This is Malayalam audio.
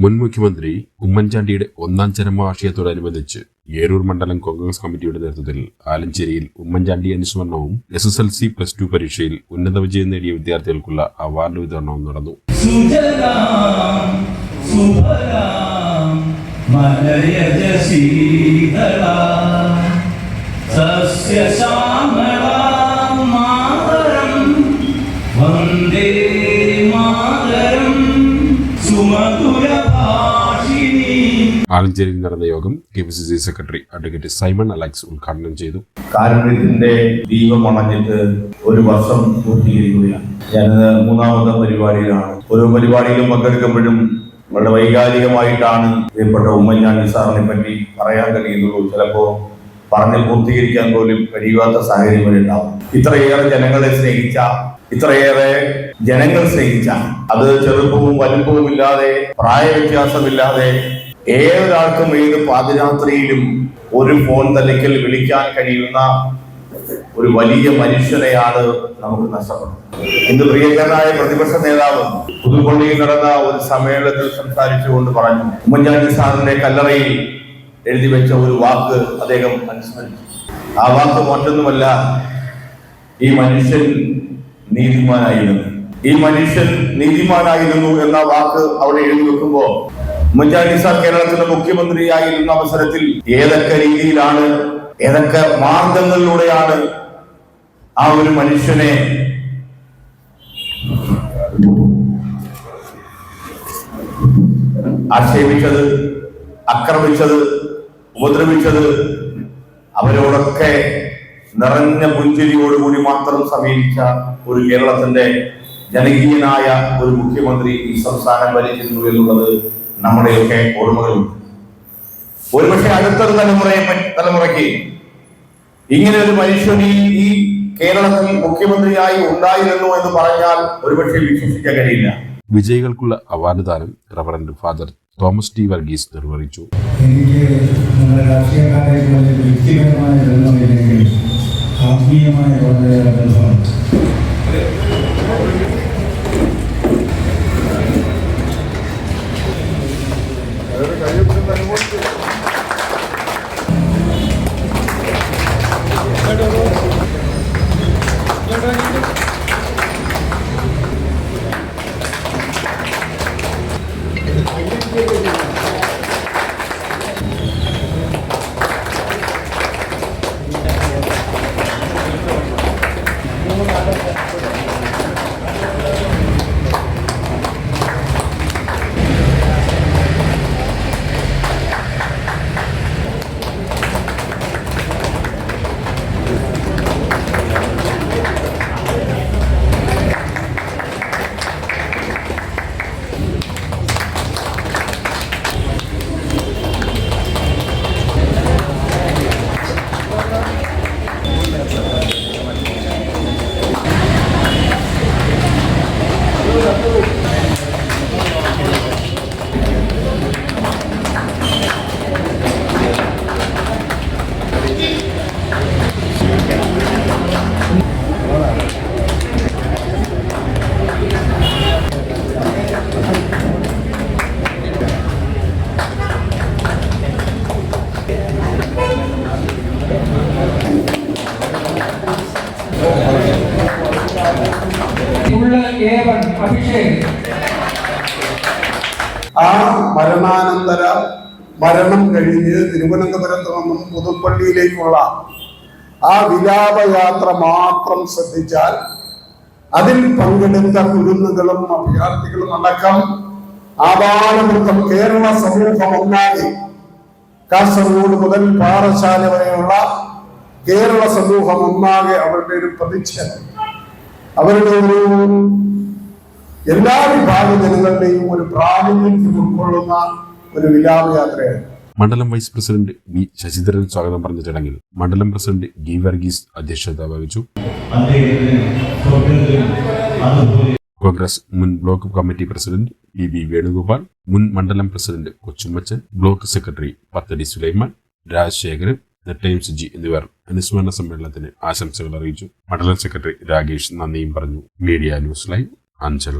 മുൻ മുഖ്യമന്ത്രി ഉമ്മൻചാണ്ടിയുടെ ഒന്നാം ചരമവാർഷികത്തോടനുബന്ധിച്ച് ഏരൂർ മണ്ഡലം കോൺഗ്രസ് കമ്മിറ്റിയുടെ നേതൃത്വത്തിൽ ആലഞ്ചേരിയിൽ Oommen Chandy അനുസ്മരണവും S S L C plus two പരീക്ഷയിൽ ഉന്നത വിജയം നേടിയ വിദ്യാർത്ഥികൾക്കുള്ള അവാർഡ് വിതരണവും നടന്നു. വന്ദേ സുമധുരഭാഷിണീ ആലഞ്ചേരിയിൽ നടന്ന യോഗം K P C C secretary advocate Simon Alex ഉദ്ഘാടനം ചെയ്തു. കാരുണ്യത്തിന്റെ ദീപം അണഞ്ഞിട്ട് ഒരു വർഷം പൂർത്തീകരിക്കുകയാണ്. ഞാൻ മൂന്നാമത്തെ പരിപാടിയിലാണ്. ഓരോ പരിപാടിയിലും പങ്കെടുക്കുമ്പോഴും വളരെ വൈകാരികമായിട്ടാണ് പ്രിയപ്പെട്ട ഉമ്മൻചാണ്ടി സാറിനെ പറ്റി പറയാൻ കഴിയുന്നുള്ളൂ. ചിലപ്പോ പറഞ്ഞ് പൂർത്തീകരിക്കാൻ പോലും കഴിയാത്ത സാഹചര്യം ഉണ്ടാവും. ഇത്രയേറെ ജനങ്ങളെ സ്നേഹിച്ച ഇത്രയേറെ ജനങ്ങൾ സ്നേഹിച്ച അത് ചെറുപ്പവും വലുപ്പവും ഇല്ലാതെ പ്രായവ്യത്യാസമില്ലാതെ ഏതൊരാൾക്കും ഏത് പാതിരാത്രിയിലും ഒരു ഫോൺ തലയ്ക്കൽ വിളിക്കാൻ കഴിയുന്ന ഒരു വലിയ മനുഷ്യനെയാണ് നമുക്ക് നഷ്ടപ്പെടുന്നത്. ഇന്ന് പ്രിയങ്കരനായ പ്രതിപക്ഷ നേതാവ് പുതുപ്പള്ളിയിൽ നടന്ന ഒരു സമ്മേളനത്തിൽ സംസാരിച്ചുകൊണ്ട് പറഞ്ഞു ഉമ്മൻചാണ്ടി സാറിന്റെ കല്ലറയിൽ എഴുതി വെച്ച ഒരു വാക്ക് അദ്ദേഹം അനുസ്മരിച്ചു. ആ വാക്ക് മറ്റൊന്നുമല്ല ഈ മനുഷ്യൻ നീതിമാനായിരുന്നു. ഈ മനുഷ്യൻ നീതിമാനായിരുന്നു എന്ന വാക്ക് അവിടെ എഴുതി വെക്കുമ്പോ ഉമ്മൻചാണ്ടി സാർ കേരളത്തിലെ മുഖ്യമന്ത്രിയായിരുന്ന അവസരത്തിൽ ഏതൊക്കെ രീതിയിലാണ് ഏതൊക്കെ മാർഗങ്ങളിലൂടെയാണ് ആ ഒരു മനുഷ്യനെ ആക്ഷേപിച്ചത് അക്രമിച്ചത് ഉപദ്രവിച്ചത്? അവരോടൊക്കെ നിറഞ്ഞ പുഞ്ചിരിയോടുകൂടി മാത്രം സമീപിച്ച ഒരു കേരളത്തിന്റെ ജനകീയനായ ഒരു മുഖ്യമന്ത്രി ഈ സംസ്ഥാനം ഭരിക്കുന്നു എന്നുള്ളത് നമ്മുടെയൊക്കെ ഓർമ്മകളുണ്ട് ഒരുപക്ഷെ അടുത്തൊരു തലമുറയെ തലമുറയ്ക്ക് ഇങ്ങനെ ഒരു മനുഷ്യൻ ഈ ഈ കേരളത്തിൽ മുഖ്യമന്ത്രിയായി ഉണ്ടായിരുന്നു എന്ന് പറഞ്ഞാൽ ഒരുപക്ഷെ വിശ്വസിക്കാൻ കഴിയില്ല. വിജയികൾക്കുള്ള അവാർഡ് ദാനം reverend father Thomas T Varghese നിർവഹിച്ചു. എനിക്ക് നമ്മുടെ രാഷ്ട്രീയക്കാരെ പോലെ വ്യക്തിപരമായ ബന്ധമില്ലെങ്കിൽ ആത്മീയമായ വളരെയേറെ ബന്ധമുണ്ട് അഭിഷേക് ആ മരണാനന്തര മരണം കഴിഞ്ഞ് തിരുവനന്തപുരത്ത് നിന്നും പുതുപ്പള്ളിയിലേക്കുള്ള ആ വിലാപയാത്ര മാത്രം ശ്രദ്ധിച്ചാൽ അതിൽ പങ്കെടുത്ത കുരുന്നുകളും അഭയാർത്ഥികളും അടക്കം ആപാലവൃത്തം കേരള സമൂഹം ഒന്നാകെ. കാസർഗോഡ് മുതൽ പാറശാല വരെയുള്ള കേരള സമൂഹം ഒന്നാകെ അവരുടെ ഒരു പ്രതിച്ഛേദം അവരുടെ ഒരു എല്ലാ വിഭാഗ ജനങ്ങളുടെയും ഒരു പ്രാതിനിധ്യം ഉൾക്കൊള്ളുന്ന ഒരു വിലാപയാത്രയാണ്. മണ്ഡലം വൈസ് പ്രസിഡന്റ് വി ശശിധരൻ സ്വാഗതം പറഞ്ഞ ചടങ്ങിൽ മണ്ഡലം പ്രസിഡന്റ് ഡി വർഗീസ് അധ്യക്ഷത വഹിച്ചു. കോൺഗ്രസ് മുൻ block committee president E B Venugopal മുൻ മണ്ഡലം പ്രസിഡന്റ് കൊച്ചുമ്മച്ചൻ ബ്ലോക്ക് സെക്രട്ടറി പത്തടി സുലൈമാൻ രാജശേഖരൻ നെട്ടയം സുജി എന്നിവർ അനുസ്മരണ സമ്മേളനത്തിന് ആശംസകൾ അറിയിച്ചു. മണ്ഡലം സെക്രട്ടറി രാകേഷ് നന്ദിയും പറഞ്ഞു. Media news live Anchal.